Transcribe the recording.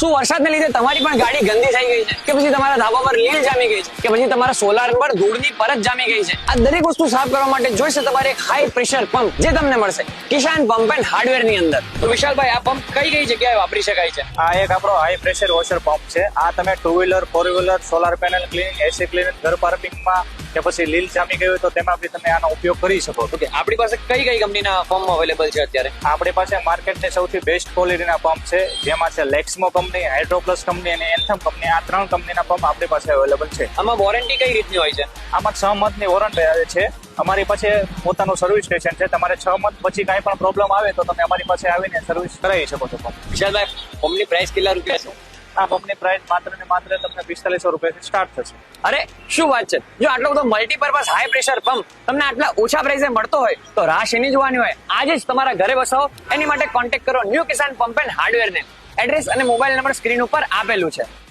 શું વરસાદને લીધે તમારી પણ ગાડી ગંદી થઈ ગઈ છે? કે પછી તમારા ધાબા પર લીલ જામી ગઈ છે? કે પછી તમારા સોલાર પર ધૂળની પરત જામી ગઈ છે? આ દરેક વસ્તુ સાફ કરવા માટે જોઈશે તમારે એક હાઈ પ્રેશર પંપ જે તમને મળશે. કિસાન પંપ એન્ડ હાર્ડવેરની અંદર. તો વિશાલભાઈ, આ પંપ કઈ કઈ જગ્યાએ વાપરી શકાય છે? આ એક આપણો હાઈ પ્રેશર વોશર પંપ છે. આ તમે two wheeler four wheeler solar panel clean AC clean ઘર પાર્કિંગમાં કે પછી લીલ જામી ગયું તો તેમાં બી તમે આનો ઉપયોગ કરી શકો. છો ઓકે આપણી પાસે કઈ કઈ કંપનીના પંપ અવેલેબલ છે અત્યારે? આપણી પાસે માર્કેટની સૌથી બેસ્ટ ક્વોલિટીના પંપ છે જેમાં છે લેક્સમો કંપની હાઇડ્રોપ્લસ કંપની અને એન્થમ કંપની. આ ત્રણ કંપનીના પંપ આપણી પાસે અવેલેબલ છે. આમાં વોરંટી કઈ રીતની હોય છે? આમાં છ મંથની વોરંટી આવે છે. અમારી પાસે પોતાનું સર્વિસ સ્ટેશન છે. તમારે છ મંથ પછી કાંઈ પણ પ્રોબ્લેમ આવે તો તમે અમારી પાસે આવીને સર્વિસ કરાવી શકો છો વિશાલભાઈ પંપની પ્રાઇસ કેટલા રૂપિયા છે? આ બમની પ્રાઇસ માત્ર ને માત્ર તમને પિસ્તાલીસો રૂપિયાથી સ્ટાર્ટ થશે. અરે, શું વાત છે? જો આટલો બધો મલ્ટીપર્પઝ હાઈ પ્રેશર પંપ તમને આટલા ઓછા પ્રાઇસે મળતો હોય, તો રાશ એની જોવાની હોય. આજે જ તમારા ઘરે બસાવો એની માટે કોન્ટેક્ટ કરો new Kisan pump and hardware ને. એડ્રેસ અને મોબાઈલ નંબર સ્ક્રીન ઉપર આપેલું છે.